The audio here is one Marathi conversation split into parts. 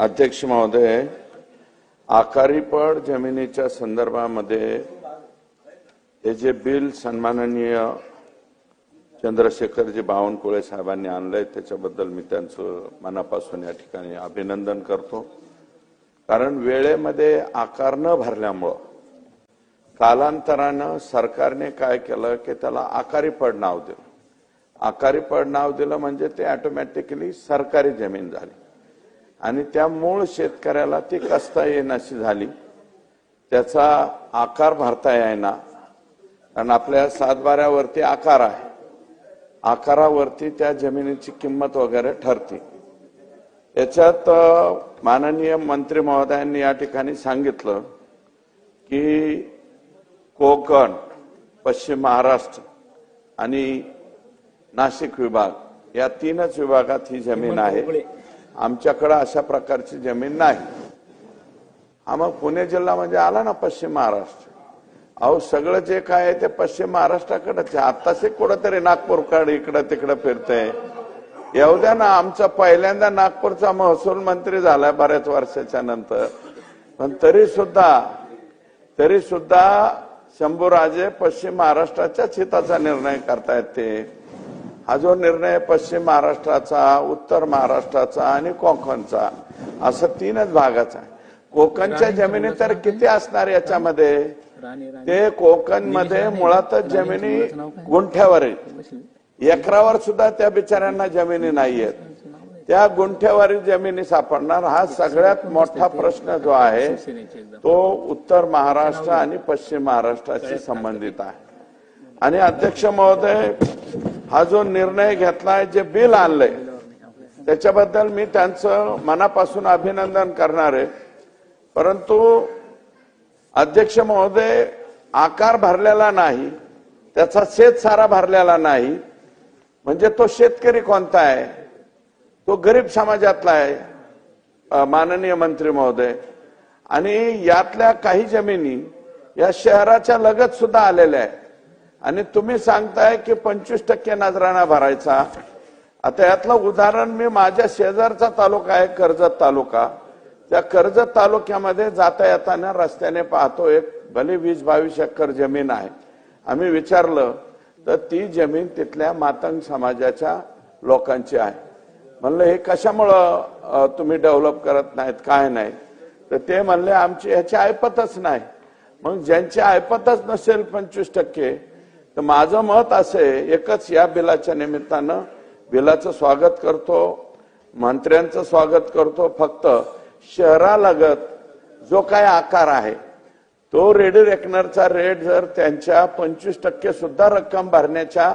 अध्यक्ष महोदय आकारीपड जमिनीच्या संदर्भामध्ये हे जे बिल सन्माननीय चंद्रशेखरजी बावनकुळे साहेबांनी आणलंय त्याच्याबद्दल मी त्यांचं मनापासून या ठिकाणी अभिनंदन करतो. कारण वेळेमध्ये आकार न भरल्यामुळं कालांतरानं सरकारने काय केलं की त्याला आकारी पड नाव दिलं. आकारी पड नाव दिलं म्हणजे ते ऑटोमॅटिकली सरकारी जमीन झाली. आणि त्या मूळ शेतकऱ्याला ती कसता येण्याची झाली. त्याचा आकार भरता येईना कारण आपल्या सातबाऱ्यावरती आकार आहे. आकारावरती त्या जमिनीची किंमत वगैरे ठरते. याच्यात माननीय मंत्री महोदयांनी या ठिकाणी सांगितलं की कोकण पश्चिम महाराष्ट्र आणि नाशिक विभाग या तीनच विभागात ही जमीन आहे. आमच्याकडं अशा प्रकारची जमीन नाही. हा मग पुणे जिल्हा म्हणजे आला ना पश्चिम महाराष्ट्र. अहो सगळं जे काय आहे ते पश्चिम महाराष्ट्राकडेच आहे. आत्ताच एक कुठंतरी नागपूरकडे इकडं तिकडं फिरतंय. येऊ द्या ना आमचा पहिल्यांदा नागपूरचा महसूल मंत्री झालाय बऱ्याच वर्षाच्या नंतर. पण तरी सुद्धा तरी सुद्धा शंभूराजे पश्चिम महाराष्ट्राच्याच हिताचा निर्णय करतायत ते. हा जो निर्णय पश्चिम महाराष्ट्राचा उत्तर महाराष्ट्राचा आणि कोकणचा असं तीनच भागाचा आहे. कोकणच्या जमिनी तर किती असणार याच्यामध्ये? ते कोकणमध्ये मुळातच जमिनी गुंठ्यावर आहे. एकरावर सुद्धा त्या बिचाऱ्यांना जमिनी नाहीयेत. त्या गुंठ्यावरील जमिनी सापडणार हा सगळ्यात मोठा प्रश्न जो आहे तो उत्तर महाराष्ट्र आणि पश्चिम महाराष्ट्राशी संबंधित आहे. आणि अध्यक्ष महोदय हा जो निर्णय घेतलाय जे बिल आणलंय त्याच्याबद्दल मी त्यांचं मनापासून अभिनंदन करणार आहे. परंतु अध्यक्ष महोदय आकार भरलेला नाही त्याचा शेत सारा भरलेला नाही. म्हणजे तो शेतकरी कोणता आहे? तो गरीब समाजातला आहे माननीय मंत्री महोदय. आणि यातल्या काही जमिनी या शहराच्या लगत सुद्धा आलेल्या आहेत. आणि तुम्ही सांगताय की पंचवीस टक्के नजराणा भरायचा. आता यातलं उदाहरण मी माझ्या शेजारचा तालुका आहे कर्जत तालुका. त्या कर्जत तालुक्यामध्ये जाता येताना रस्त्याने पाहतो एक भले वीस बावीस एकर जमीन आहे. आम्ही विचारलं तर ती जमीन तिथल्या मातंग समाजाच्या लोकांची आहे. म्हणलं हे कशामुळं तुम्ही डेव्हलप करत नाहीत? काय नाही? तर ते म्हणले आमची ह्याची ऐपतच नाही. मग ज्यांची ऐपतच नसेल पंचवीस टक्के तर माझं मत असे एकच या बिलाच्या निमित्तानं बिलाचं स्वागत करतो मंत्र्यांचं स्वागत करतो फक्त शहरालगत जो काय आकार आहे तो रेडी रेकनरचा रेट जर त्यांच्या पंचवीस टक्के सुद्धा रक्कम भरण्याच्या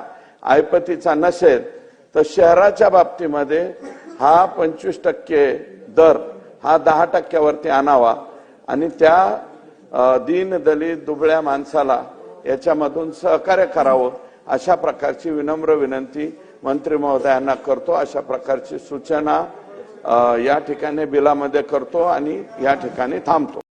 ऐपतीचा नसेल तर शहराच्या बाबतीमध्ये हा पंचवीस टक्के दर हा दहा टक्क्यावरती आणावा. आणि त्या दीन दलित दुबळ्या माणसाला याच्यामधून सहकार्य करावं अशा प्रकारची विनम्र विनंती मंत्री महोदयांना करतो. अशा प्रकारची सूचना या ठिकाणी बिलामध्ये करतो आणि या ठिकाणी थांबतो.